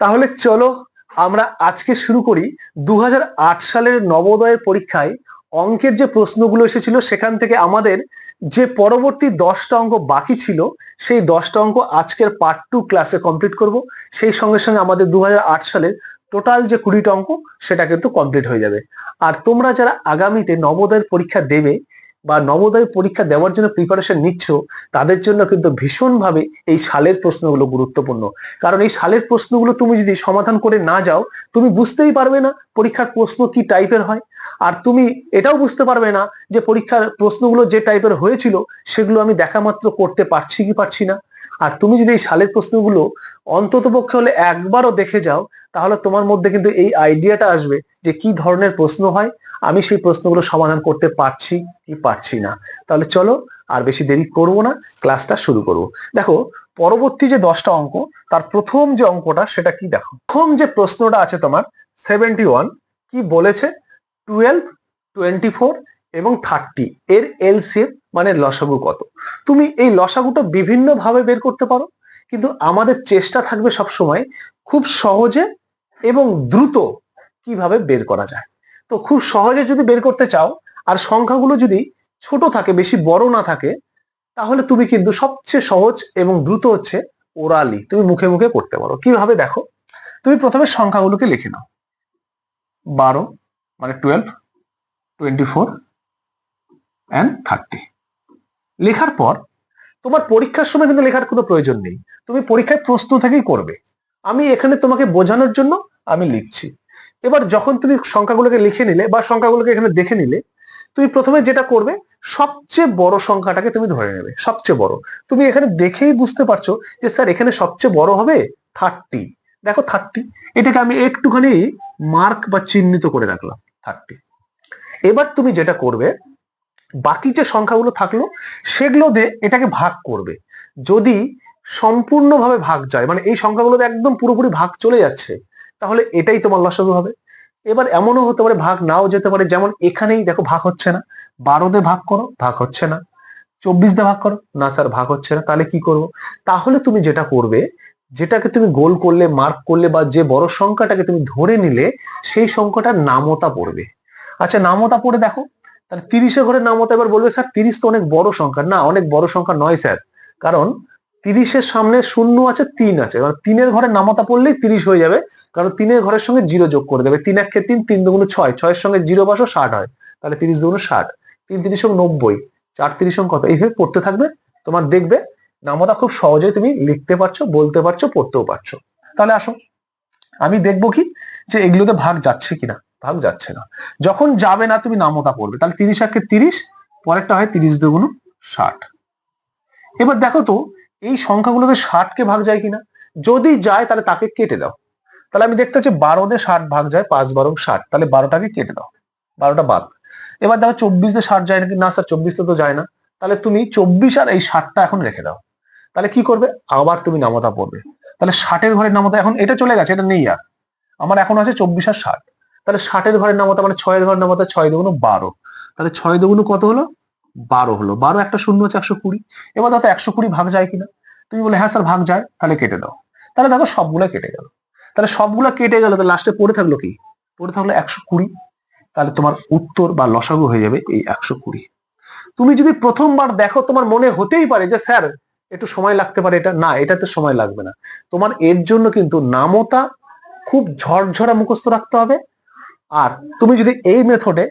তাহলে চলো আমরা আজকে শুরু করি দু হাজার আট সালের নবোদয়ের পরীক্ষায় অঙ্কের যে প্রশ্নগুলো এসেছিল সেখান থেকে আমাদের যে পরবর্তী দশটা অঙ্ক বাকি ছিল, সেই দশটা অঙ্ক আজকের পার্ট টু ক্লাসে কমপ্লিট করব। সেই সঙ্গে সঙ্গে আমাদের দু হাজার আট সালের টোটাল যে কুড়িটা অঙ্ক, সেটা কিন্তু কমপ্লিট হয়ে যাবে। আর তোমরা যারা আগামীতে নবোদয়ের পরীক্ষা দেবে বা নবোদয় পরীক্ষা দেওয়ার জন্য প্রিপারেশন নিচ্ছ, তাদের জন্য কিন্তু ভীষণভাবে এই সালের প্রশ্নগুলো গুরুত্বপূর্ণ। কারণ এই সালের প্রশ্নগুলো তুমি যদি সমাধান করে না যাও, তুমি বুঝতেই পারবে না পরীক্ষার প্রশ্ন কি টাইপের হয়। আর তুমি এটাও বুঝতে পারবে না যে পরীক্ষার প্রশ্নগুলো যে টাইপের হয়েছিল, সেগুলো আমি দেখা মাত্র করতে পারছি কি পারছি না। আর তুমি যদি এই সালের প্রশ্নগুলো অন্তত পক্ষে হলে একবারও দেখে যাও, তাহলে তোমার মধ্যে কিন্তু এই আইডিয়াটা আসবে যে কি ধরনের প্রশ্ন হয়। আমি সেই প্রশ্নগুলো সমাধান করতে পারছি কি পারছি না। তাহলে চলো আর বেশি দেরি করব না, ক্লাসটা শুরু করব। দেখো, পরবর্তী যে দশটা অঙ্ক, তার প্রথম যে অঙ্কটা সেটা কি দেখো? প্রথম যে প্রশ্নটা আছে তোমার সেভেন্টি ওয়ান কি বলেছে? টুয়েলভ টোয়েন্টি ফোর এবং থার্টি এর এলসিএম মানে লসাগু কত? তুমি এই লসাগুটা বিভিন্ন ভাবে বের করতে পারো, কিন্তু আমাদের চেষ্টা থাকবে সব সময় খুব সহজে এবং দ্রুত কীভাবে বের করা যায়। তো খুব সহজে যদি বের করতে চাও, আর সংখ্যাগুলো যদি ছোট থাকে, বেশি বড় না থাকে, তাহলে তুমি কিন্তু সবচেয়ে সহজ এবং দ্রুত হচ্ছে ওরালি তুমি মুখে মুখে করতে পারো। কীভাবে দেখো? তুমি প্রথমে সংখ্যাগুলোকে লিখে নাও। বারো মানে twelve twenty four and thirty লেখার পর তোমার পরীক্ষার সময় কিন্তু লেখার কোনো প্রয়োজন নেই। তুমি পরীক্ষায় প্রশ্ন থেকেই করবে। আমি এখানে তোমাকে বোঝানোর জন্য আমি লিখছি। এবার যখন তুমি সংখ্যাগুলোকে লিখে নিলে বা সংখ্যাগুলোকে এখানে দেখে নিলে, তুমি প্রথমে যেটা করবে, সবচেয়ে বড় সংখ্যাটাকে তুমি ধরে নেবে, সবচেয়ে বড়। তুমি এখানে দেখেই বুঝতে পারছ যে, স্যার, এখানে সবচেয়ে বড় হবে থার্টি দেখো থার্টি এটাকে আমি একটুখানি মার্ক বা চিহ্নিত করে রাখলাম থার্টি এবার তুমি যেটা করবে বাকি যে সংখ্যাগুলো থাকল, সেগুলো দিয়ে এটাকে ভাগ করবে। যদি সম্পূর্ণভাবে ভাগ যায় মানে এই সংখ্যাগুলোতে একদম পুরোপুরি ভাগ চলে যাচ্ছে, তাহলে এটাই তোমার লসাগু হবে। এবার এমনও হতে পারে ভাগ নাও যেতে পারে, যেমন এখানেই দেখো ভাগ হচ্ছে না। বারো দিয়ে ভাগ করো, ভাগ হচ্ছে না। চব্বিশ দিয়ে ভাগ করো, না স্যার, ভাগ হচ্ছে না। তাহলে কি করব? তাহলে তুমি যেটা করবে, যেটাকে তুমি গোল করলে, মার্ক করলে, বা যে বড় সংখ্যাটাকে তুমি ধরে নিলে, সেই সংখ্যাটার নামতা পড়বে। আচ্ছা নামতা পড়ে দেখো তাহলে তিরিশে ঘরে নামতা এবার বলবে, স্যার, তিরিশ তো অনেক বড় সংখ্যা। না, অনেক বড় সংখ্যা নয়, স্যার। কারণ তিরিশের সামনে শূন্য আছে, তিন আছে। কারণ তিনের ঘরে নামতা পড়লেই তিরিশ হয়ে যাবে, কারণ তিনের ঘরের সঙ্গে জিরো যোগ করে দেবে। তিন একে তিন তিন দুগুণ ছয়। ছয়ের সঙ্গে জিরো বাসো, ষাট হয়। তাহলে তিরিশ দুগুণ ষাট। তিন তিরিশ নব্বই। চার তিরিশ কত? এইভাবে পড়তে থাকবে। তোমার দেখবে নামতা খুব সহজেই তুমি লিখতে পারছ, বলতে পারছ, পড়তেও পারছ। তাহলে আসো। আমি দেখব কি যে এগুলোতে ভাগ যাচ্ছে কিনা। ভাগ যাচ্ছে না। যখন যাবে না তুমি নামতা পড়বে। তাহলে তিরিশ একে তিরিশ, পরেরটা হয় তিরিশ দুগুণ ষাট। এবার দেখো তো, এই সংখ্যাগুলোতে ষাটকে ভাগ যায় কিনা? যদি যায়, তাহলে তাকে কেটে দাও। তাহলে আমি দেখতে পাচ্ছি বারো দিয়ে ষাট ভাগ যায়, পাঁচ বারো ষাট। তাহলে বারোটাকে কেটে দাও। বারোটা বাদ। এবার দেখো চব্বিশ দিয়ে ষাট যায় নাকি? না, স্যার, চব্বিশ তো যায় না। তাহলে তুমি চব্বিশ আর এই ষাটটা এখন রেখে দাও। তাহলে কি করবে? আবার তুমি নামতা পড়বে। তাহলে ষাটের ঘরের নামতা এখন, এটা চলে গেছে, এটা নেই আর। আমার এখন আছে চব্বিশ আর ষাট। তাহলে ষাটের ঘরের নামতা মানে ছয়ের ঘরের নামতা ছয় দুগুণ বারো। তাহলে ছয় দুগুণ কত হলো? বারো হলো। বারো একটা শূন্য হচ্ছে একশো কুড়ি। এবার দেখো একশো কুড়ি ভাগ যায় কিনা? তুমি বলে হ্যাঁ স্যার, ভাগ যায়। তাহলে কেটে দাও। তাহলে দেখো সবগুলো কেটে গেল। তাহলে সবগুলো কেটে গেল তো লাস্টে পড়ে থাকল কি? পড়ে থাকল একশো কুড়ি। তাহলে তোমার উত্তর বা লসাগু হয়ে যাবে এই একশো কুড়ি। তুমি যদি প্রথমবার দেখো, তোমার মনে হতেই পারে যে, স্যার, একটু সময় লাগতে পারে এটা। না, এটাতে সময় লাগবে না। তোমার এর জন্য কিন্তু নামতা খুব ঝরঝরা মুখস্থ রাখতে হবে। আর তুমি যদি এই মেথডে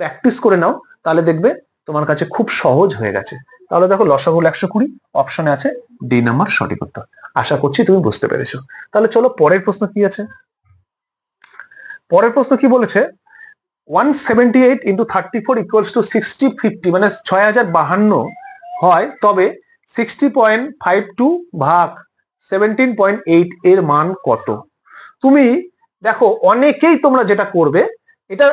প্র্যাকটিস করে নাও, তাহলে দেখবে তোমার কাছে খুব সহজ হয়ে গেছে। তাহলে দেখো লসাগুল একশো কুড়ি অপশনে আছে ডি নাম্বার সঠিক উত্তর। আশা করছি তুমি বুঝতে পেরেছ। তাহলে চলো পরের প্রশ্ন কি আছে? পরের প্রশ্ন কি বলেছে? One seventy eight into thirty four equals to sixty fifty মানে ছয় হাজার বাহান্ন হয়, তবে সিক্সটি পয়েন্ট ফাইভ টু ভাগ সেভেন্টিন পয়েন্ট এইট এর মান কত? তুমি দেখো, অনেকেই তোমরা যেটা করবে, এটা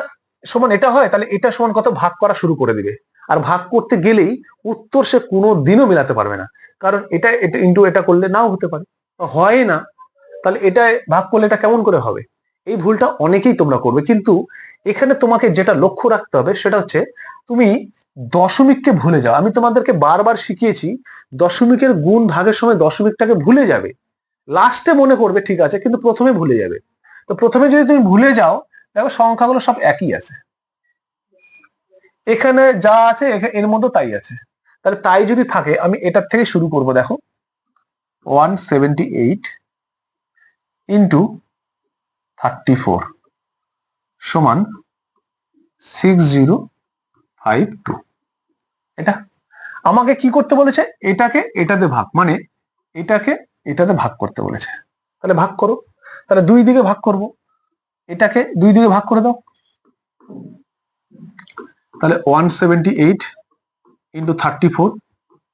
সমান এটা হয়, তাহলে এটা সমান কত? ভাগ করা শুরু করে দিবে। আর ভাগ করতে গেলেই উত্তর সে কোনো দিনও মেলাতে পারবে না। কারণ এটা এটা ইন্টু এটা করলে নাও হতে পারে। হয় না। তাহলে এটা ভাগ করলে এটা কেমন করে হবে? এই ভুলটা অনেকেই তোমরা করবে। কিন্তু এখানে তোমাকে যেটা লক্ষ্য রাখতে হবে সেটা হচ্ছে, তুমি দশমিককে ভুলে যাও। আমি তোমাদেরকে বারবার শিখিয়েছি, দশমিকের গুণ ভাগের সময় দশমিকটাকে ভুলে যাবে। লাস্টে মনে করবে, ঠিক আছে, কিন্তু প্রথমে ভুলে যাবে। তো প্রথমে যদি তুমি ভুলে যাও, দেখো সংখ্যাগুলো সব একই আছে। এখানে যা আছে এর মধ্যে তাই আছে। তাহলে তাই যদি থাকে, আমি এটার থেকে শুরু করব, দেখো। One seventy eight into thirty four সমান সিক্স জিরো ফাইভ টু। এটা আমাকে কি করতে বলেছে? এটাকে এটাতে ভাগ মানে এটাকে এটাতে ভাগ করতে বলেছে। তাহলে ভাগ করো। তাহলে দুই দিকে ভাগ করব। এটাকে দুই দিকে ভাগ করে দাও। তাহলে one seventy eight into thirty four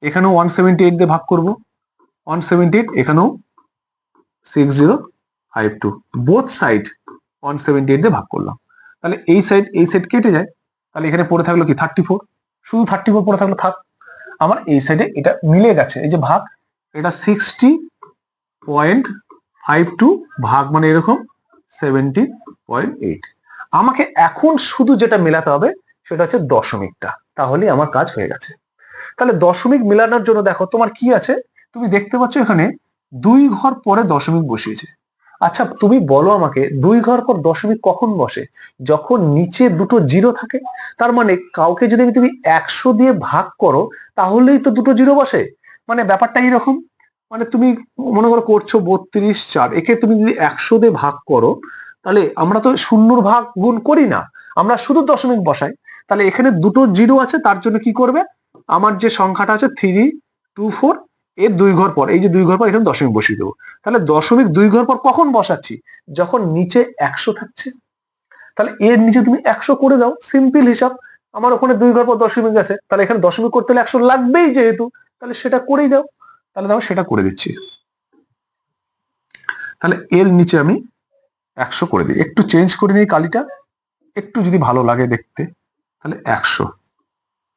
এখানেও ওয়ান সেভেন্টি এইট দিয়ে ভাগ করব। ওয়ান সেভেন্টি এইট এখানেও six zero five two both side one seventy eight দিয়ে ভাগ করলাম। তাহলে এই সাইড এই সাইড কেটে যায়। তাহলে এখানে পড়ে থাকল কি থার্টি ফোর শুধু থার্টি ফোর পড়ে থাকল, থাক। আমার এই সাইডে এটা মিলে গেছে। এই যে ভাগ, এটা সিক্সটি পয়েন্ট ফাইভ টু ভাগ মানে এরকম সেভেন্টি পয়েন্ট এইট আমাকে এখন শুধু যেটা মেলাতে হবে, সেটা হচ্ছে দশমিকটা। তাহলেই আমার কাজ হয়ে গেছে। তাহলে দশমিক মেলানোর জন্য দেখো, তোমার কি আছে? তুমি দেখতে পাচ্ছ এখানে দুই ঘর পরে দশমিক বসিয়েছে। আচ্ছা তুমি বলো আমাকে, দুই ঘর পর দশমিক কখন বসে? যখন নিচে দুটো জিরো থাকে, তার মানে কাউকে যদি তুমি একশো দিয়ে ভাগ করো, তাহলেই তো দুটো জিরো বসে। মানে ব্যাপারটা এইরকম। মানে তুমি মনে করো করছ বত্রিশ চার, একে তুমি যদি একশো দিয়ে ভাগ করো, তাহলে আমরা তো শূন্যর ভাগ গুণ করি না। আমরা শুধু দশমিক বসাই। তাহলে এখানে দুটো জিরো আছে, তার জন্য কি করবে? আমার যে সংখ্যাটা আছে থ্রি টু ফোর এর দুই ঘর পর, এই যে দুই ঘর পর, এখানে দশমিক বসিয়ে দেবো। তাহলে দশমিক দুই ঘর পর কখন বসাচ্ছি? যখন নিচে একশো থাকছে। তাহলে এর নিচে তুমি একশো করে দাও সিম্পল হিসাব। আমার ওখানে দুই ঘর পর দশমিক আছে, তাহলে এখানে দশমিক করতে হলে একশো লাগবেই যেহেতু। তাহলে সেটা করেই দাও। তাহলে দাও সেটা করে দিচ্ছি। তাহলে এর নিচে আমি একশো করে দিই। একটু চেঞ্জ করে নিই কালিটা, একটু যদি ভালো লাগে দেখতে, তাহলে একশো।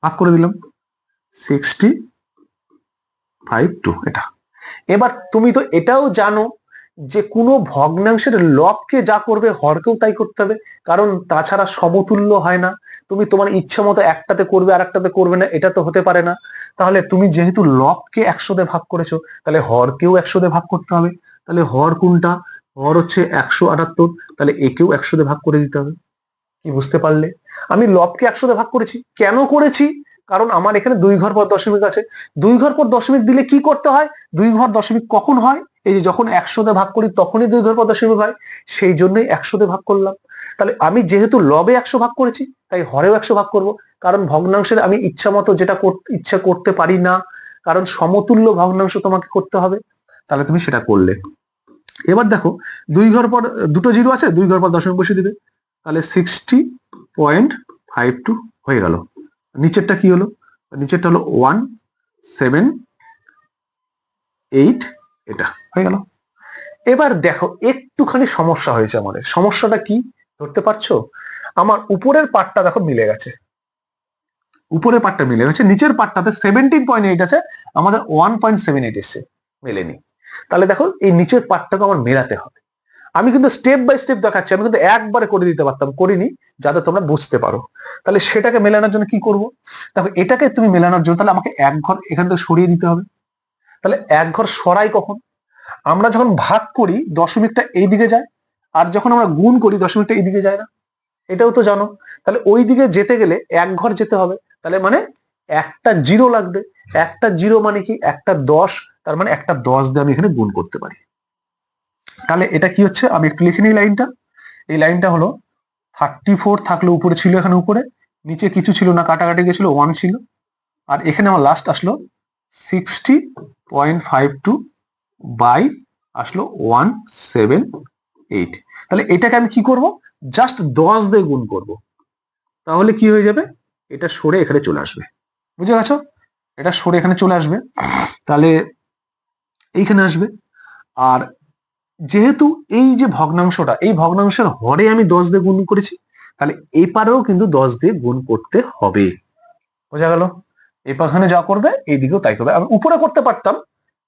ভাগ করে দিলাম। সিক্সটি ফাইভ টু এটা। এবার তুমি তো এটাও জানো যে কোনো ভগ্নাংশের লবকে যা করবে, হরকেও তাই করতে হবে। কারণ তাছাড়া সমতুল্য হয় না। তুমি তোমার ইচ্ছা মতো একটাতে করবে আর একটাতে করবে না, এটা তো হতে পারে না। তাহলে তুমি যেহেতু লবকে একশো দিয়ে ভাগ করেছ, তাহলে হরকেও একশো দিয়ে ভাগ করতে হবে। তাহলে হর কোনটা? হর হচ্ছে একশো আটাত্তর। তাহলে একেও একশো দিয়ে ভাগ করে দিতে হবে। কি বুঝতে পারলে? আমি লবকে একশো দিয়ে ভাগ করেছি। কেন করেছি? কারণ আমার এখানে দুই ঘর পর দশমিক আছে। দুই ঘর পর দশমিক দিলে কি করতে হয়? দুই ঘর দশমিক কখন হয়? এই যে যখন একশোতে ভাগ করি, তখনই দুই ঘর পর দশমিক হয়। সেই জন্যই একশোতে ভাগ করলাম। তাহলে আমি যেহেতু লবে একশো ভাগ করেছি, তাই হরেও একশো ভাগ করব। কারণ ভগ্নাংশের আমি ইচ্ছা মতো যেটা ইচ্ছা করতে পারি না, কারণ সমতুল্য ভগ্নাংশ তোমাকে করতে হবে। তাহলে তুমি সেটা করলে। এবার দেখো, দুই ঘর পর, দুটো জিরো আছে, দুই ঘর পর দশমিক বসিয়ে দিবে তাহলে সিক্সটি পয়েন্ট ফাইভ টু হয়ে গেল। নিচেরটা কি হলো? নিচেরটা হলো ওয়ান সেভেন এইট এটা হয়ে গেল। এবার দেখো, একটুখানি সমস্যা হয়েছে আমাদের। সমস্যাটা কি? ধরতে পারছ? আমার উপরের পার্টটা দেখো মিলে গেছে। উপরের পার্টটা মিলে গেছে, নিচের পার্টটাতে সেভেন্টিন পয়েন্ট এইট আছে, আমাদের ওয়ান পয়েন্ট সেভেন এইট এসছে, মেলেনি। তাহলে দেখো, এই নিচের পার্টটাকে আমার মেলাতে হবে। আমি কিন্তু স্টেপ বাই স্টেপ দেখাচ্ছি, আমি কিন্তু একবারে করে দিতে পারতাম, করিনি, যাতে তোমরা বুঝতে পারো। তাহলে সেটাকে মেলানোর জন্য কি করব? দেখো, এটাকে তুমি মেলানোর জন্য তাহলে আমাকে এক ঘর এখান থেকে সরিয়ে দিতে হবে। তাহলে এক ঘর সরাই কখন? আমরা যখন ভাগ করি, দশমিকটা এই দিকে যায়, আর যখন আমরা গুণ করি, দশমিকটা এই দিকে যায় না। এটাও তো জানো। তাহলে ওই দিকে যেতে গেলে এক ঘর যেতে হবে। তাহলে মানে একটা জিরো লাগবে। একটা জিরো মানে কি? একটা দশ, তার মানে একটা দশ দিয়ে আমি এখানে গুণ করতে পারি। তাহলে এটা কি হচ্ছে? আমি একটু লিখে নিই লাইনটা। এই লাইনটা হলো থার্টি ফোর থাকলে উপরে ছিল এখানে উপরে, নিচে কিছু ছিল না, কাটাকাটি গেছিল ওয়ান ছিল। আর এখানে আমার লাস্ট আসলো sixty point five two by আসলো ওয়ান সেভেন এইট তাহলে এটাকে আমি কি করব? জাস্ট দশ দিয়ে গুণ করব। তাহলে কি হয়ে যাবে? এটা সরে এখানে চলে আসবে। বুঝে গেছো? এটা সরে এখানে চলে আসবে। তাহলে এইখানে আসবে। আর যেহেতু এই যে ভগ্নাংশটা, এই ভগ্নাংশের হরে আমি দশ দিয়ে গুণ করেছি, তাহলে এপারেও কিন্তু দশ দিয়ে গুণ করতে হবে। বোঝা গেল? এপাখানে যা করবে, এইদিকেও তাই করবে। আমি উপরে করতে পারতাম,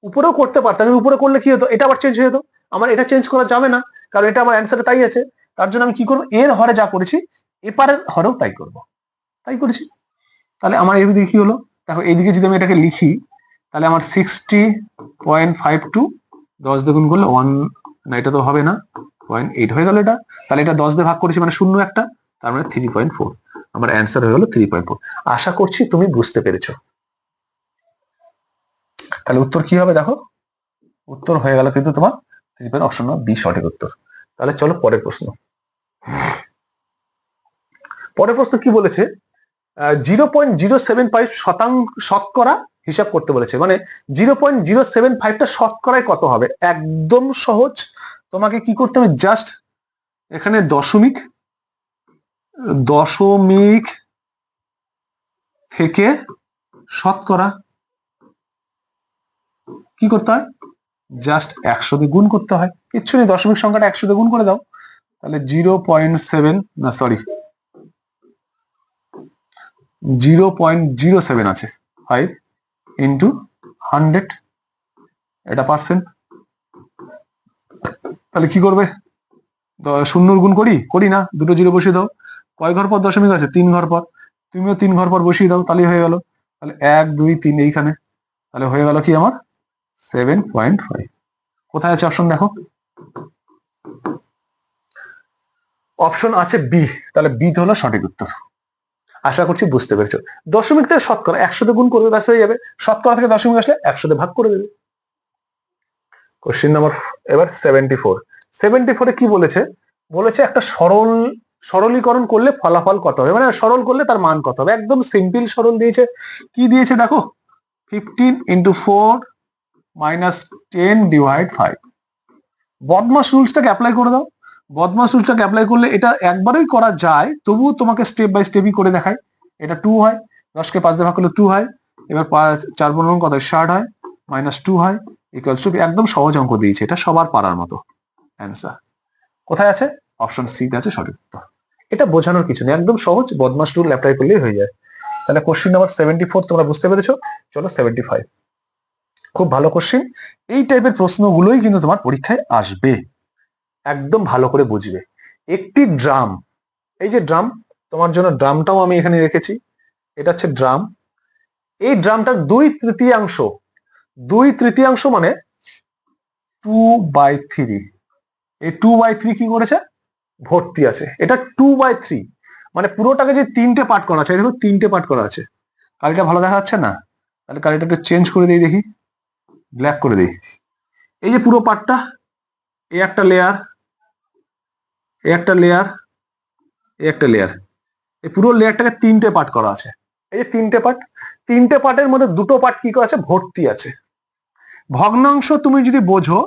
উপরেও করতে পারতাম আমি উপরে করলে কি হতো? এটা আবার চেঞ্জ হয়ে যেত। আমার এটা চেঞ্জ করা যাবে না, কারণ এটা আমার অ্যান্সারে তাই আছে। তার জন্য আমি কি করব? এর হরে যা করেছি, এপারের হরেও তাই করব। তাই করেছি। তাহলে আমার এইদিকে কি হলো? দেখো, এইদিকে যদি আমি এটাকে লিখি, তাহলে আমার সিক্সটি পয়েন্ট ফাইভ টু দশ দিয়ে গুণ করলে ওয়ান না, এটা তো হবে না। পয়েন্ট এইট হয়ে গেল এটা। তাহলে এটা দশ দিয়ে ভাগ করেছি মানে শূন্য একটা, তার মানে থ্রি পয়েন্ট ফোর আমার অ্যান্সার হয়ে গেল থ্রি পয়েন্ট ফোর আশা করছি তুমি বুঝতে পেরেছ। তাহলে উত্তর কি হবে দেখো? উত্তর হয়ে গেল কিন্তু তোমার থ্রি পয়েন্ট অপশন বি সঠিক উত্তর। তাহলে চলো পরের প্রশ্ন। পরের প্রশ্ন কি বলেছে? Zero point zero seven five শতাংশ শতকরা হিসাব করতে বলেছে। মানে জিরো পয়েন্ট জিরো সেভেন ফাইভটা শতকরায় কত হবে? একদম সহজ তোমাকে কি করতে হবে? জাস্ট এখানে দশমিক দশমিক থেকে শতকরা কি করতে হয়? জাস্ট একশো দিয়ে গুণ করতে হয়। কিচ্ছু নেই, দশমিক সংখ্যাটা একশো দিয়ে গুণ করে দাও। তাহলে জিরো পয়েন্ট সেভেন না sorry zero point zero seven আছে। ফাইভ ইন্টু হান্ড্রেড এটা পার্সেন্ট তাহলে কি করবে? শূন্যর গুণ করি? করি না, দুটো জিরো বসিয়ে দাও। কয় ঘর পর দশমিক আছে? তিন ঘর পর তুমিও তিন ঘর পর বসিয়ে দাও তাহলে হয়ে গেল। তাহলে এক, দুই, তিন এইখানে। তাহলে হয়ে গেল কি আমার? Seven point five. কোথায় আছে অপশন দেখো? অপশন আছে বি। তাহলে বি হলো সঠিক উত্তর। আশা করছি বুঝতে পেরেছ। দশমিক থেকে শতকরা। একশোতে গুণ করবে, ব্যাস হয়ে যাবে। শতকরা থেকে দশমিক আসলে একশোতে ভাগ করে দেবে। কোশ্চিন নাম্বার এবার সেভেন্টি ফোর সেভেন্টি ফোরে কি বলেছে? বলেছে একটা সরল, সরলীকরণ করলে ফলাফল কত হবে? মানে সরল করলে তার মান কত হবে? একদম সিম্পল সরল দিয়েছে। কি দিয়েছে দেখো? Fifteen into four minus ten divide five BODMAS রুলসটাকে apply করে দাও। বদমাস রুলসটাকে অ্যাপ্লাই করলে এটা একবারই করা যায়, তবুও তোমাকে স্টেপ বাই স্টেপই করে দেখায়। এটা টু হয়। দশকে পাঁচ ভাগ করলে টু হয়। এবার চার পনেরো কত? ষাট হয়। মাইনাস টু হয়। ইকুয়ালস টু একদম সহজ অঙ্ক দিয়েছে, এটা সবার পারার মতো। অ্যান্সার কোথায় আছে? অপশন সি তে আছে সঠিক উত্তর। এটা বোঝানোর কিছু নেই, একদম সহজ বদমাস রুল অ্যাপ্লাই করলেই হয়ে যায়। তাহলে কোশ্চিন নাম্বার সেভেন্টি ফোর তোমরা বুঝতে পেরেছ, চলো সেভেন্টি ফাইভ খুব ভালো কোশ্চিন এই টাইপের প্রশ্নগুলোই কিন্তু তোমার পরীক্ষায় আসবে। একদম ভালো করে বুঝবে। একটি ড্রাম এই যে ড্রাম তোমার জন্য ড্রামটাও আমি এখানে রেখেছি। এটা হচ্ছে ড্রাম এই ড্রামটার দুই তৃতীয়াংশ দুই তৃতীয়াংশ মানে টু বাই থ্রি এই টু বাই থ্রি কি করেছে? ভর্তি আছে। এটা টু বাই থ্রি মানে পুরোটাকে যে তিনটে পার্ট করা আছে দেখো তিনটে পার্ট করা আছে। কালিটা ভালো দেখা যাচ্ছে না? তাহলে কালিটা একটু চেঞ্জ করে দিই দেখি। ব্ল্যাক করে দিই। এই যে পুরো পার্টটা এই একটা লেয়ার এই একটা লেয়ার এই একটা লেয়ার এই পুরো লেয়ারটাকে তিনটে পার্ট করা আছে। এই যে তিনটে পার্ট তিনটে পার্টের মধ্যে দুটো পার্ট কি করা আছে? ভর্তি আছে। ভগ্নাংশ তুমি যদি বোঝো,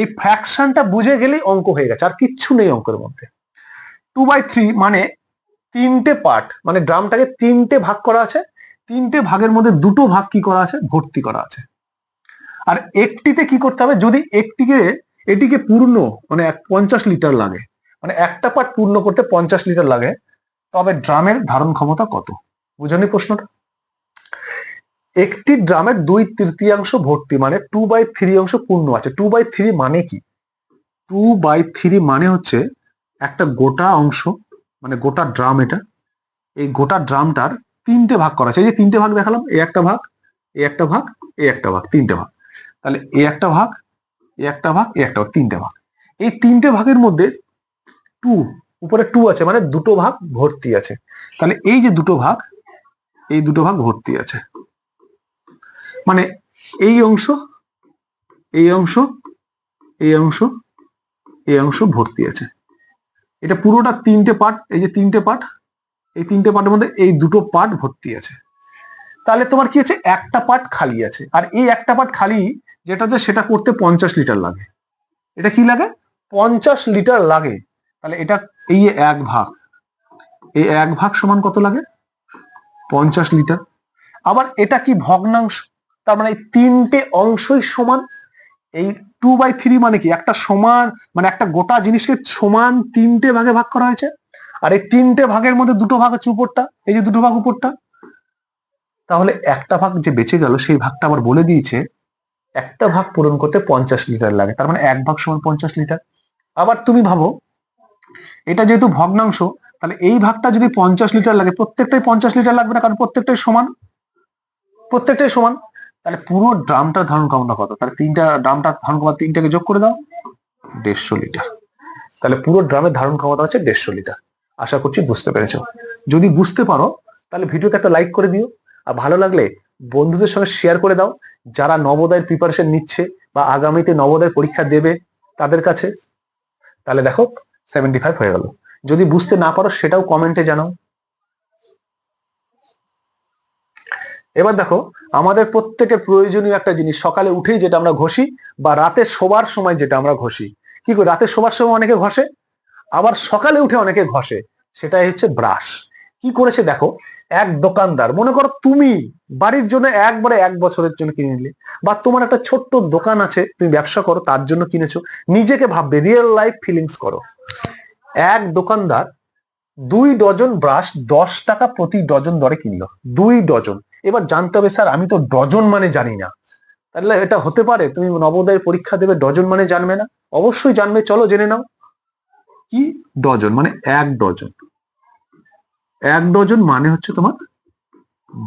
এই ফ্র্যাকশনটা বুঝে গেলেই অঙ্ক হয়ে গেছে, আর কিচ্ছু নেই অঙ্কের মধ্যে। টু বাই থ্রি মানে তিনটে পার্ট মানে ড্রামটাকে তিনটে ভাগ করা আছে, তিনটে ভাগের মধ্যে দুটো ভাগ কি করা আছে? ভর্তি করা আছে। আর একটিতে কি করতে হবে? যদি একটিকে, এটিকে পূর্ণ মানে এক পঞ্চাশ লিটার লাগে মানে একটা পার্ট পূর্ণ করতে পঞ্চাশ লিটার লাগে, তবে ড্রামের ধারণ ক্ষমতা কত? বুঝনি প্রশ্নটা? একটি ড্রামের দুই তৃতীয়াংশ ভর্তি মানে টু বাই থ্রি অংশ পূর্ণ আছে। টু বাই থ্রি মানে কি? টু বাই থ্রি মানে হচ্ছে একটা গোটা অংশ মানে গোটা ড্রাম এটা। এই গোটা ড্রামটার তিনটে ভাগ করা আছে। এই যে তিনটে ভাগ দেখালাম এই একটা ভাগ এই একটা ভাগ এই একটা ভাগ, তিনটে ভাগ। তাহলে এই একটা ভাগ এই একটা ভাগ এই একটা ভাগ, তিনটে ভাগ। এই তিনটে ভাগের মধ্যে টু উপরে টু আছে মানে দুটো ভাগ ভর্তি আছে। তাহলে এই যে দুটো ভাগ, এই দুটো ভাগ ভর্তি আছে। মানে এই অংশ এই অংশ এই অংশ এই অংশ ভর্তি আছে। এটা পুরোটা তিনটে পার্ট এই যে তিনটে পার্ট এই তিনটে পার্টের মধ্যে এই দুটো পার্ট ভর্তি আছে। তাহলে তোমার কি হচ্ছে একটা পার্ট খালি আছে। আর এই একটা পার্ট খালি, যেটা যে সেটা করতে পঞ্চাশ লিটার লাগে। এটা কি লাগে? পঞ্চাশ লিটার লাগে। তাহলে এটা এই এক ভাগ। এই এক ভাগ সমান কত লাগে? পঞ্চাশ লিটার আবার এটা কি ভগ্নাংশ? তার মানে তিনটে অংশই সমান। এই টু বাই থ্রি মানে কি? একটা সমান মানে একটা গোটা জিনিসকে সমান তিনটে ভাগে ভাগ করা হয়েছে। আর এই তিনটে ভাগের মধ্যে দুটো ভাগ হচ্ছে উপরটা। এই যে দুটো ভাগ উপরটা। তাহলে একটা ভাগ যে বেঁচে গেল, সেই ভাগটা আবার বলে দিয়েছে, একটা ভাগ পূরণ করতে পঞ্চাশ লিটার লাগে। তার মানে এক ভাগ সমান পঞ্চাশ লিটার আবার তুমি ভাবো, এটা যেহেতু ভগ্নাংশ, তাহলে এই ভাগটা যদি পঞ্চাশ লিটার লাগে, প্রত্যেকটাই পঞ্চাশ লিটার লাগবে না? কারণ প্রত্যেকটাই সমান। প্রত্যেকটাই সমান। তাহলে পুরো ড্রামটার ধারণ ক্ষমতা কত? তাহলে তিনটা ড্রামটার ধারণ ক্ষমতা তিনটাকে যোগ করে দাও, দেড়শো লিটার। তাহলে পুরো ড্রামের ধারণ ক্ষমতা হচ্ছে দেড়শো লিটার। আশা করছি বুঝতে পেরেছ। যদি বুঝতে পারো, তাহলে ভিডিওতে একটা লাইক করে দিও। আর ভালো লাগলে বন্ধুদের সঙ্গে শেয়ার করে দাও। যারা নবোদয়ের প্রিপারেশন নিচ্ছে বা আগামীতে নবোদয়ের পরীক্ষা দেবে তাদের কাছে, তাহলে দেখো সেভেন্টি ফাইভ হয়ে গেল। যদি বুঝতে না পারো, সেটাও কমেন্টে জানাও। এবার দেখো, আমাদের প্রত্যেকের প্রয়োজনীয় একটা জিনিস, সকালে উঠেই যেটা আমরা ঘষি বা রাতে শোবার সময় যেটা আমরা ঘষি। কি করে? রাতে শোবার সময় অনেকে ঘষে, আবার সকালে উঠে অনেকে ঘষে। সেটাই হচ্ছে ব্রাশ। কি করেছে দেখো, এক দোকানদার, মনে করো তুমি বাড়ির জন্য একবারে এক বছরের জন্য কিনে নিলে, বা তোমার একটা ছোট্ট দোকান আছে, তুমি ব্যবসা করো, তার জন্য কিনেছো, নিজেকে ভাববে রিয়েল লাইফ ফিলিংস করো। এক দোকানদার দুই ডজন ব্রাশ দশ টাকা প্রতি ডজন দরে কিনলো। দুই ডজন। এবার জানতে হবে, স্যার, আমি তো ডজন মানে জানি না। তাহলে এটা হতে পারে, তুমি নবোদয় পরীক্ষা দেবে, ডজন মানে জানবে না। অবশ্যই জানবে, চলো জেনে নাও। কি ডজন? মানে এক ডজন। এক ডজন মানে হচ্ছে তোমার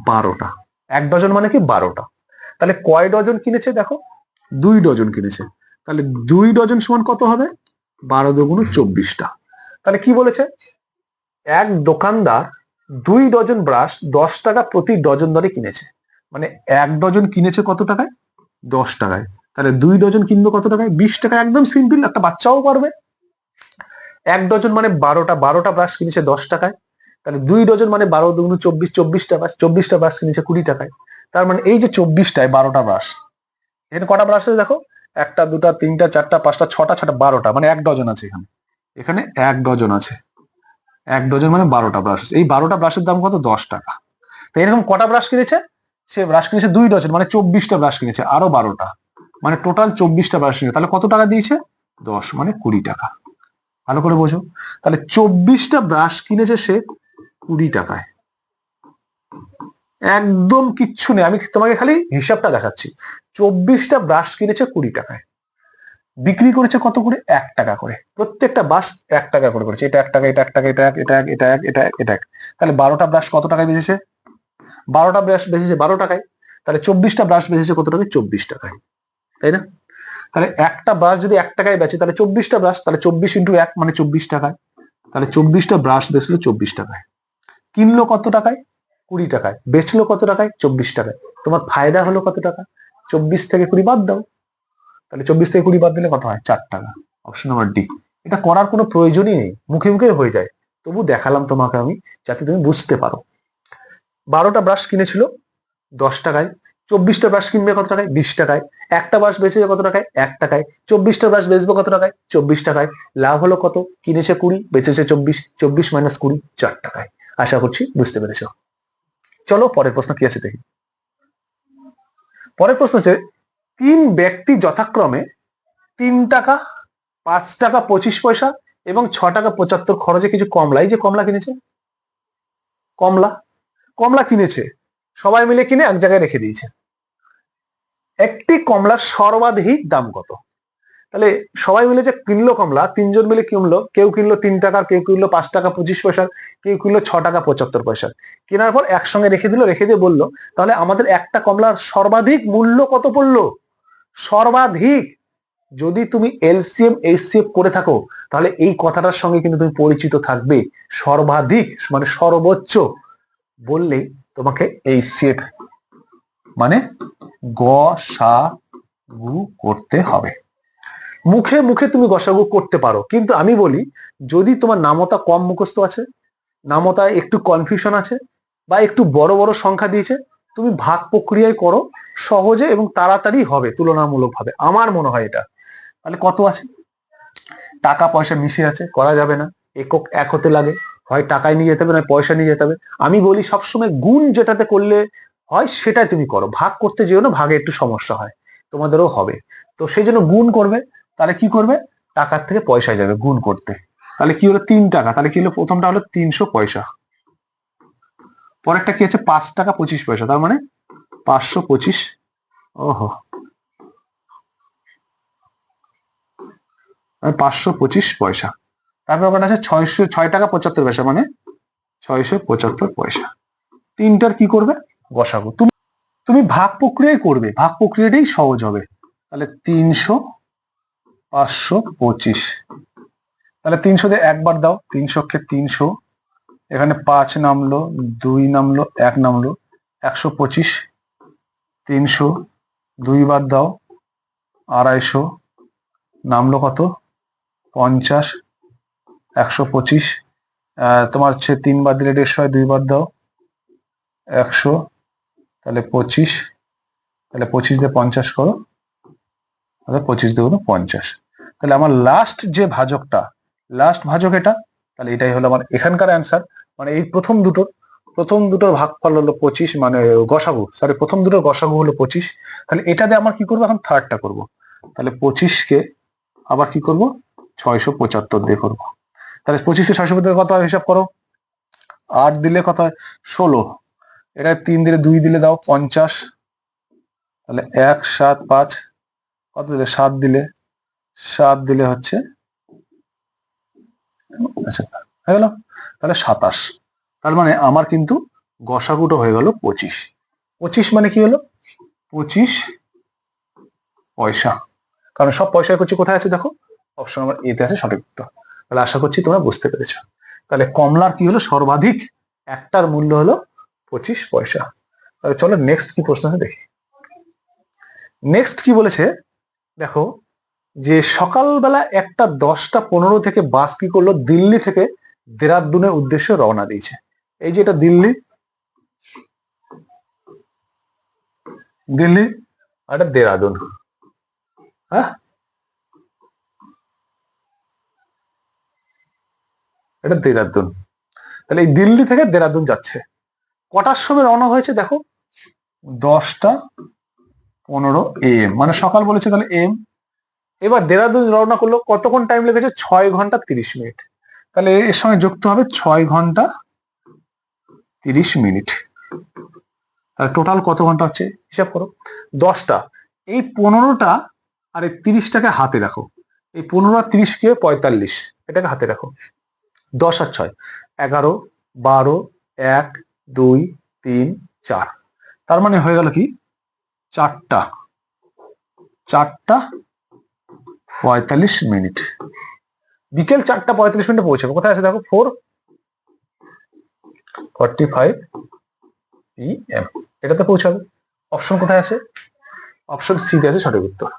বারোটা। এক ডজন মানে কি বারোটা? তাহলে কয় ডজন কিনেছে দেখো? দুই ডজন কিনেছে। তাহলে দুই ডজন সমান কত হবে? বারো দুগুণ চব্বিশটা। তাহলে কি বলেছে? এক দোকানদার দুই ডজন ব্রাশ দশ টাকা প্রতি ডজন দরে কিনেছে। মানে এক ডজন কিনেছে কত টাকায়? দশ টাকায়। তাহলে দুই ডজন কিনবো কত টাকায়? বিশ টাকা একদম সিম্পল একটা বাচ্চাও পারবে। এক ডজন মানে বারোটা বারোটা ব্রাশ কিনেছে দশ টাকায়। তাহলে দুই ডজন মানে বারো দুগুণ চব্বিশ, চব্বিশটা ব্রাশ চব্বিশটা ব্রাশ কিনেছে কুড়ি টাকায়। তার মানে এই যে চব্বিশটায় বারোটা ব্রাশ। এখানে কটা ব্রাশ আছে দেখো? একটা, দুটা, তিনটা, চারটা, পাঁচটা, ছটা ছটা, বারোটা। মানে এক ডজন আছে এখানে। এখানে এক ডজন আছে। এক ডজন মানে বারোটা ব্রাশ এই বারোটা ব্রাশের দাম কত? দশ টাকা। তো এরকম কটা ব্রাশ কিনেছে? সে ব্রাশ কিনেছে দুই ডজন মানে চব্বিশটা ব্রাশ কিনেছে, আরও বারোটা। মানে টোটাল চব্বিশটা ব্রাশ কিনেছে। তাহলে কত টাকা দিয়েছে? দশ মানে কুড়ি টাকা। ভালো করে বোঝো। তাহলে চব্বিশটা ব্রাশ কিনেছে সে কুড়ি টাকায়। একদম কিচ্ছু নেই। আমি তোমাকে খালি হিসাবটা দেখাচ্ছি। চব্বিশটা ব্রাশ কিনেছে কুড়ি টাকায়। বিক্রি করেছে কত করে? এক টাকা করে। প্রত্যেকটা ব্রাশ এক টাকা করে করেছে। এটা এক টাকা, এটা এক টাকা, এটা এক এটা এক এটা এক এটা এক এটা এক। তাহলে বারোটা ব্রাশ কত টাকায় বেঁচেছে? বারোটা ব্রাশ বেঁচেছে বারো টাকায়। তাহলে চব্বিশটা ব্রাশ বেঁচেছে কত টাকায়? চব্বিশ টাকায়। তাই না? তাহলে একটা ব্রাশ যদি এক টাকায় বেচে, তাহলে চব্বিশটা ব্রাশ, তাহলে চব্বিশ ইন্টু এক মানে চব্বিশ টাকায়। তাহলে চব্বিশটা ব্রাশ বেচলো চব্বিশ টাকায়। কিনলো কত টাকায়? কুড়ি টাকায়। বেচলো কত টাকায়? চব্বিশ টাকায়। তোমার ফায়দা হলো কত টাকা? চব্বিশ থেকে কুড়ি বাদ দাও। তাহলে চব্বিশ থেকে কুড়ি বাদ দিলে কত হয়? চার টাকা। অপশন নাম্বার ডি এটা করার কোনো প্রয়োজনই নেই। মুখে মুখে হয়ে যায়। তবু দেখালাম তোমাকে আমি, যাতে তুমি বুঝতে পারো। বারোটা ব্রাশ কিনেছিল, দশ টাকায়। চব্বিশটা ব্রাশ কিনবে কত টাকায়? বিশ টাকায়। একটা ব্রাশ বেচেছে কত টাকায়? এক টাকায়। চব্বিশটা ব্রাশ বেচবে কত টাকায়? চব্বিশ টাকায়। লাভ হলো কত? কিনেছে কুড়ি, বেচেছে চব্বিশ। চব্বিশ মাইনাস কুড়ি, চার টাকায়। আশা করছি বুঝতে পেরেছ। চলো পরের প্রশ্ন কি আছে দেখি। পরের প্রশ্ন হচ্ছে তিন ব্যক্তি যথাক্রমে তিন টাকা, পাঁচ টাকা, পঁচিশ পয়সা এবং ছ টাকা পঁচাত্তর খরচে কিছু কমলা। এই যে কমলা কিনেছে? কমলা। কমলা কিনেছে। সবাই মিলে কিনে এক জায়গায় রেখে দিয়েছে। একটি কমলার সর্বাধিক দাম কত? তাহলে সবাই মিলে যে কিনলো কমলা, তিনজন মিলে কিনলো, কেউ কিনলো তিন টাকার কেউ কিনলো পাঁচ টাকা, পঁচিশ পয়সার কেউ কিনলো ছ টাকা, পঁচাত্তর পয়সার কেনার পর একসঙ্গে রেখে দিল, রেখে দিয়ে বলল, তাহলে আমাদের একটা কমলার সর্বাধিক মূল্য কত পড়ল? সর্বাধিক যদি তুমি এলসিএম, এইচসিএফ করে থাকো, তাহলে এই কথাটার সঙ্গে কিন্তু তুমি পরিচিত থাকবে। সর্বাধিক মানে সর্বোচ্চ বললে তোমাকে এইচসিএফ মানে গ, সা, গু করতে হবে। মুখে মুখে তুমি গসাগু করতে পারো, কিন্তু আমি বলি, যদি তোমার নামতা কম মুখস্থ আছে, নামতায় একটু কনফিউশন আছে, বা একটু বড় বড় সংখ্যা দিয়েছে, তুমি ভাগ প্রক্রিয়ায় করো সহজে এবং তাড়াতাড়ি হবে, তুলনামূলকভাবে। আমার মনে হয় এটা। তাহলে কত আছে? টাকা পয়সা মিশে আছে, করা যাবে না। একক এক হতে লাগে। হয় টাকায় নিয়ে যেতে হবে না পয়সা নিয়ে যেতে হবে। আমি বলি সবসময় গুণ যেটাতে করলে হয়, সেটাই তুমি করো। ভাগ করতে যেও না, ভাগে একটু সমস্যা হয়। তোমাদেরও হবে। তো সেই জন্য গুণ করবে। তাহলে কি করবে? টাকার থেকে পয়সায় যাবে গুণ করতে। তাহলে কি হলো? তিন টাকা। তাহলে কি হলো? প্রথমটা হলো তিনশো পয়সা। পরেরটা কি আছে? পাঁচ টাকা পঁচিশ পয়সা। তার মানে পাঁচশো পঁচিশ। ওহো। পাঁচশো পঁচিশ পয়সা। তারপর ওখানে আছে ছয়শো, ছয় টাকা পঁচাত্তর পয়সা মানে ছয়শো পঁচাত্তর পয়সা। তিনটার কি করবে? বসাবো। তুমি তুমি ভাগ প্রক্রিয়াই করবে। ভাগ প্রক্রিয়াটাই সহজ হবে। তাহলে তিনশো, পাঁচশো পঁচিশ। তাহলে তিনশো দিয়ে একবার দাও। তিনশোকে তিনশো। এখানে পাঁচ নামলো, দুই নামলো, এক নামলো। একশো পঁচিশ। তিনশো দুইবার দাও, আড়াইশো, নামলো কত? পঞ্চাশ, একশো পঁচিশ। তোমার হচ্ছে তিনবার দিলে দেড়শো হয় দুইবার দাও, একশো, তাহলে পঁচিশ। তাহলে পঁচিশ দিয়ে পঞ্চাশ করো, তাহলে পঁচিশ দিয়ে হলো পঞ্চাশ। তাহলে আমার লাস্ট যে ভাজকটা লাস্ট ভাজক এটা, তাহলে এটাই হলো আমার এখানকার অ্যান্সার মানে এই প্রথম দুটোর প্রথম দুটোর ভাগফল হলো পঁচিশ মানে গসাগু সরি প্রথম দুটোর গসাগু হলো পঁচিশ, তাহলে এটা দিয়ে আমার কি করব? এখন থার্ডটা করব। তাহলে পঁচিশকে আবার কি করব? ছয়শো পঁচাত্তর দিয়ে করব। তাহলে পঁচিশকে ছয়শো পঁচাত্তর কত হিসাব করো। আট দিলে কত হয়? ষোলো। এটা তিন দিলে দুই দিলে দাও পঞ্চাশ। তাহলে এক, সাত, পাঁচ। কত দিলে? সাত দিলে। সাত দিলে হচ্ছে আচ্ছা হয়ে গেল। তাহলে সাতাশ। তার মানে আমার কিন্তু গসাগুটো হয়ে গেল পঁচিশ। পঁচিশ মানে কি হলো? পঁচিশ পয়সা। কারণ সব পয়সা করছি কোথায় আছে দেখো? অপশন আমার এতে আছে সঠিক উত্তর। তাহলে আশা করছি তোমরা বুঝতে পেরেছ। তাহলে কমলার কি হলো? সর্বাধিক একটার মূল্য হলো পঁচিশ পয়সা। তাহলে চলো নেক্সট কি প্রশ্ন আছে দেখি। নেক্সট কি বলেছে? দেখো, যে সকালবেলা একটা দশটা পনেরো থেকে বাস কি করল? দিল্লি থেকে দেরাদুনের উদ্দেশ্যে রওনা দিয়েছে। এই যে এটা দিল্লি। দিল্লি আর এটা দেরাদুন। হ্যাঁ? এটা দেরাদুন। তাহলে এই দিল্লি থেকে দেরাদুন যাচ্ছে। কটার সময় রওনা হয়েছে দেখো? দশটা পনেরো এম। মানে সকাল বলেছে তাহলে এম। এবার দেরাদুন রওনা করল কতক্ষণ টাইম লেগেছে? ছয় ঘণ্টা তিরিশ মিনিট। তাহলে এর সঙ্গে যুক্ত হবে ছয় ঘণ্টা তিরিশ মিনিট। তাহলে টোটাল কত ঘণ্টা হচ্ছে? হিসাব করো। দশটা। এই পনেরোটা আর এই তিরিশটাকে হাতে রাখো। এই পনেরো আর তিরিশ কে পঁয়তাল্লিশ। এটাকে হাতে রাখো। দশ আর ছয়। এগারো, বারো, এক, দুই, তিন, চার। তার মানে হয়ে গেল কি? চারটা। চারটা পঁয়তাল্লিশ মিনিট। বিকেল চারটা পঁয়তাল্লিশ মিনিটে পৌঁছাবে। কোথায় আছে দেখো? ফোর ফর্টি ফাইভ পিএম এটাতে পৌঁছাবে। অপশন কোথায় আছে? অপশন সিতে আছে সঠিক উত্তর।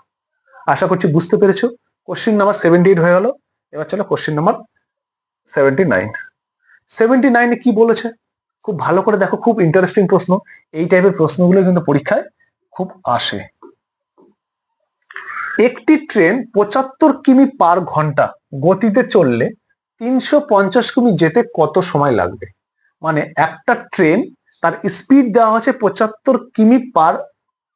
আশা করছি বুঝতে পেরেছ। কোশ্চিন নাম্বার সেভেন্টি এইট হয়ে গেল। এবার চলো question number seventy nine seventy নাইনে কি বলেছে? খুব ভালো করে দেখো, খুব ইন্টারেস্টিং প্রশ্ন। এই টাইপের প্রশ্নগুলো কিন্তু পরীক্ষায় খুব আসে। একটি ট্রেন পঁচাত্তর কিমি পার ঘণ্টা গতিতে চললে তিনশো পঞ্চাশ কিমি যেতে কত সময় লাগবে? মানে একটা ট্রেন তার স্পিড দেওয়া হচ্ছে পঁচাত্তর কিমি পার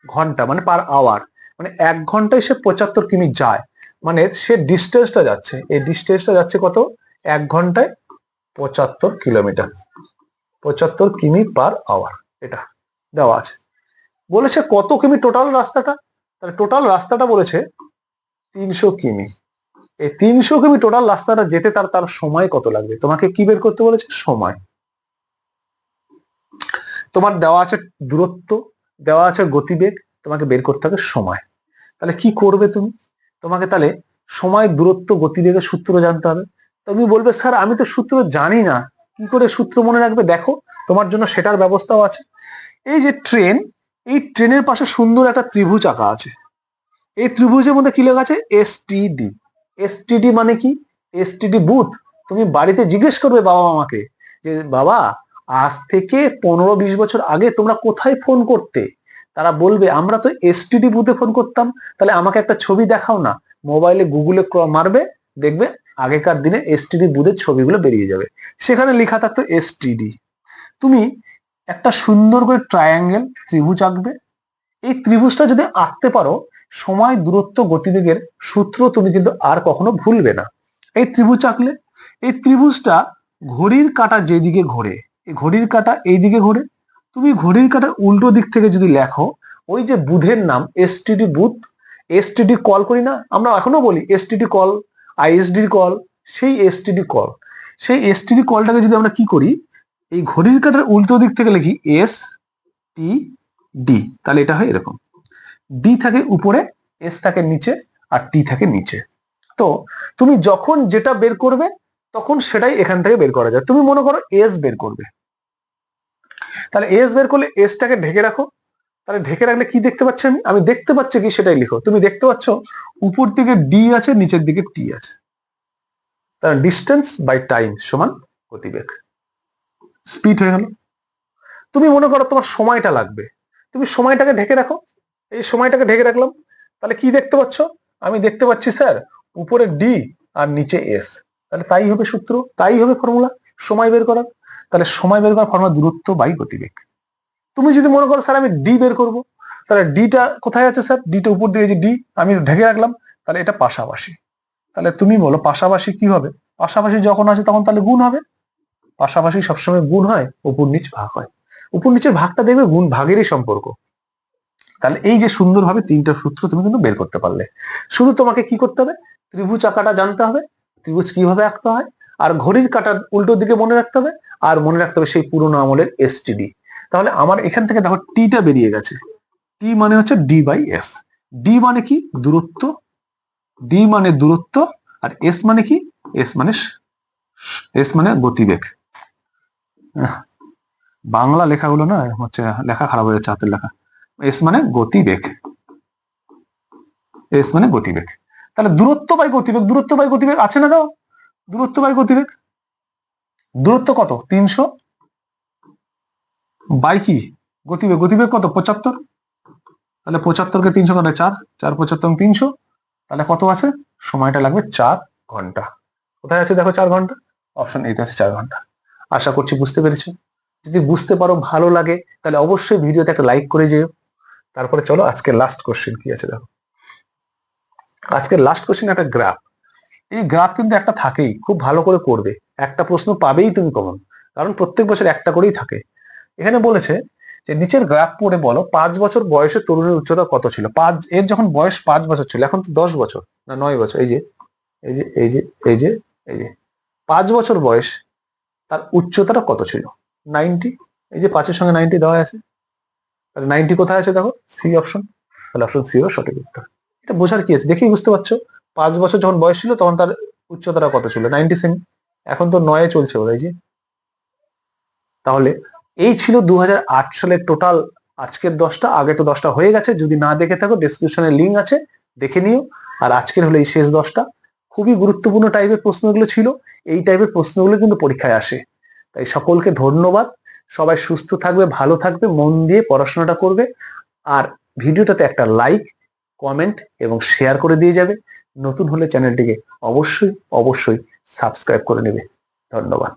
ঘণ্টা মানে পার আওয়ার মানে এক ঘন্টায় সে পঁচাত্তর কিমি যায়। মানে সে ডিস্টেন্সটা যাচ্ছে। এই ডিস্টেন্সটা যাচ্ছে কত? এক ঘন্টায় পঁচাত্তর কিলোমিটার। পঁচাত্তর কিমি পার আওয়ার এটা দেওয়া আছে। বলেছে কত কিমি টোটাল রাস্তাটা? তাহলে টোটাল রাস্তাটা বলেছে তিনশো কিমি। এই তিনশো কিমি টোটাল রাস্তাটা যেতে তার তার সময় কত লাগবে? তোমাকে কি বের করতে বলেছে? সময়। তোমার দেওয়া আছে দূরত্ব, দেওয়া আছে গতিবেগ, তোমাকে বের করতে হবে সময়। তাহলে কি করবে তুমি? তোমাকে তাহলে সময়, দূরত্ব, গতিবেগের সূত্র জানতে হবে। তুমি বলবে, স্যার, আমি তো সূত্র জানি না। কি করে সূত্র মনে রাখবে? দেখো, তোমার জন্য সেটার ব্যবস্থাও আছে। এই যে ট্রেন, এই ট্রেনের পাশে সুন্দর একটা ত্রিভুজ আঁকা আছে। এই ত্রিভুজের মধ্যে কি লেখা আছে? এসটিডি এসটিডি মানে কি? এসটিডি বুথ তুমি বাড়িতে জিজ্ঞেস করবে বাবা মামাকে যে, বাবা আজ থেকে পনেরো বিশ বছর আগে তোমরা কোথায় ফোন করতে? তারা বলবে, আমরা তো এসটিডি বুথে ফোন করতাম। তাহলে আমাকে একটা ছবি দেখাও না। মোবাইলে গুগলে মারবে, দেখবে আগেকার দিনে এসটিডি বুথের ছবিগুলো বেরিয়ে যাবে। সেখানে লেখা থাকতো এসটিডি তুমি একটা সুন্দর করে ট্রায়াঙ্গেল ত্রিভুজ আঁকবে। এই ত্রিভুজটা যদি আঁকতে পারো, সময়, দূরত্ব, গতিবেগের সূত্র তুমি কিন্তু আর কখনো ভুলবে না। এই ত্রিভুজ আঁকলে, এই ত্রিভুজটা ঘড়ির কাঁটা যেদিকে ঘোরে এই ঘড়ির কাঁটা এই দিকে ঘোরে। তুমি ঘড়ির কাঁটার উল্টো দিক থেকে যদি লেখো, ওই যে বুধের নাম এসটিডি বুথ এসটিডি কল করি না, আমরা এখনও বলি এসটিডি কল আইএসডি কল সেই এসটিডি কল সেই এসটিডি কলটাকে যদি আমরা কি করি, এই ঘড়ির কাঁটার উল্টো দিক থেকে লিখি এস টি ডি তাহলে এটা হয় এরকম। ডি থাকে উপরে এস থাকে নিচে, আর টি থাকে নিচে। তো তুমি যখন যেটা বের করবে তখন সেটাই এখান থেকে বের করা যায়। তুমি মনে করো এস বের করবে। তাহলে এস বের করলে এসটাকে ঢেকে রাখো। তাহলে ঢেকে রাখলে কি দেখতে পাচ্ছি আমি? আমি দেখতে পাচ্ছি কি সেটাই লিখো। তুমি দেখতে পাচ্ছ উপর দিকে ডি আছে, নিচের দিকে টি আছে। তাহলে ডিস্টেন্স বাই টাইম সমান গতিবেগ। স্পিড হয়ে গেল। তুমি মনে করো তোমার সময়টা লাগবে। তুমি সময়টাকে ঢেকে রাখো। এই সময়টাকে ঢেকে রাখলাম। তাহলে কি দেখতে পাচ্ছ? আমি দেখতে পাচ্ছি, স্যার, উপরে ডি আর নিচে এস তাহলে তাই হবে সূত্র, তাই হবে ফর্মুলা সময় বের করার। তাহলে সময় বের করার ফর্মুলা দূরত্ব বাই গতিবেগ। তুমি যদি মনে করো, স্যার, আমি ডি বের করব। তাহলে ডিটা কোথায় আছে, স্যার? ডিটা উপর দিয়ে যে ডি আমি ঢেকে রাখলাম। তাহলে এটা পাশাপাশি। তাহলে তুমি বলো, পাশাপাশি কি হবে? পাশাপাশি যখন আছে তখন তাহলে গুণ হবে। পাশাপাশি সবসময় গুণ হয়, উপর নিচ ভাগ হয়। উপর নিচের ভাগটা দেখবে গুণ ভাগেরই সম্পর্ক। তাহলে এই যে সুন্দরভাবে তিনটা সূত্র তুমি কিন্তু বের করতে পারলে। শুধু তোমাকে কি করতে হবে? ত্রিভুজ আঁকাটা জানতে হবে। ত্রিভুজ কীভাবে আঁকতে হয়? আর ঘড়ির কাটার উল্টো দিকে মনে রাখতে হবে, আর মনে রাখতে হবে সেই পুরোনো আমলের এসটিডি তাহলে আমার এখান থেকে দেখো টিটা বেরিয়ে গেছে। টি মানে হচ্ছে ডি বাই এস ডি মানে কি? দূরত্ব। ডি মানে দূরত্ব, আর এস মানে কি? এস মানে এস মানে গতিবেগ। বাংলা লেখাগুলো না হচ্ছে লেখা খারাপ হয়ে যাচ্ছে, হাতের লেখা। এস মানে গতিবেগ। এস মানে গতিবেগ। তাহলে দূরত্ব বাই গতিবেগ, দূরত্ব বাই গতিবেগ আছে না দাও? দূরত্ব বাই গতিবেগ? দূরত্ব কত? তিনশো? বাই কি? গতিবেগ গতিবেগ কত? পঁচাত্তর? তাহলে পঁচাত্তরকে তিনশো কাটে চার চার পঁচাত্তর তিনশো। তাহলে কত আছে? সময়টা লাগবে চার ঘণ্টা। কোথায় আছে? দেখো চার ঘণ্টা। অপশন এইতে আছে চার ঘণ্টা। আশা করছি বুঝতে পেরেছ। যদি বুঝতে পারো, ভালো লাগে, তাহলে অবশ্যই ভিডিওতে একটা লাইক করে যেও। তারপরে চলো আজকে লাস্ট কোশ্চেন কি আছে দেখো? আজকের লাস্ট কোশ্চেন একটা গ্রাফ এই গ্রাফ কিন্তু একটা থাকেই, খুব ভালো করে করবে। একটা প্রশ্ন পাবেই তুমি কমন কারণ প্রত্যেক বছর একটা করেই থাকে। এখানে বলেছে যে, নিচের গ্রাফ পড়ে বলো, পাঁচ বছর বয়সে তরুণের উচ্চতা কত ছিল? পাঁচ, এর যখন বয়স পাঁচ বছর ছিল, এখন তো দশ বছর না নয় বছর, এই যে এই যে এই যে এই যে এই যে, পাঁচ বছর বয়স তার উচ্চতাটা কত ছিল? নাইনটি, এই যে পাঁচের সঙ্গে নাইনটি দেওয়া আছে। তাহলে নাইনটি কোথায় আছে দেখো? সি অপশন তাহলে অপশন সি হলো সঠিক উত্তর। এটা বোঝার কি আছে? দেখেই বুঝতে পারছ? পাঁচ বছর যখন বয়স ছিল, তখন তার উচ্চতাটা কত ছিল? নাইনটি সেমি এখন তো নয়ে চলছে এই যে তাহলে এই ছিল দু সালের টোটাল আজকের দশটা। আগে তো দশটা হয়ে গেছে। যদি না দেখে থাকো ডেসক্রিপশনে লিঙ্ক আছে। দেখে নিও। আর আজকের হলো এই শেষ দশটা। খুবই গুরুত্বপূর্ণ টাইপের প্রশ্নগুলো ছিল। এই টাইপের প্রশ্নগুলো কিন্তু পরীক্ষায় আসে। তাই সকলকে ধন্যবাদ। সবাই সুস্থ থাকবে, ভালো থাকবে, মন দিয়ে পড়াশোনাটা করবে। আর ভিডিওটাতে একটা লাইক কমেন্ট এবং শেয়ার করে দিয়ে যাবে। নতুন হলে চ্যানেলটিকে অবশ্যই অবশ্যই সাবস্ক্রাইব করে নেবে। ধন্যবাদ।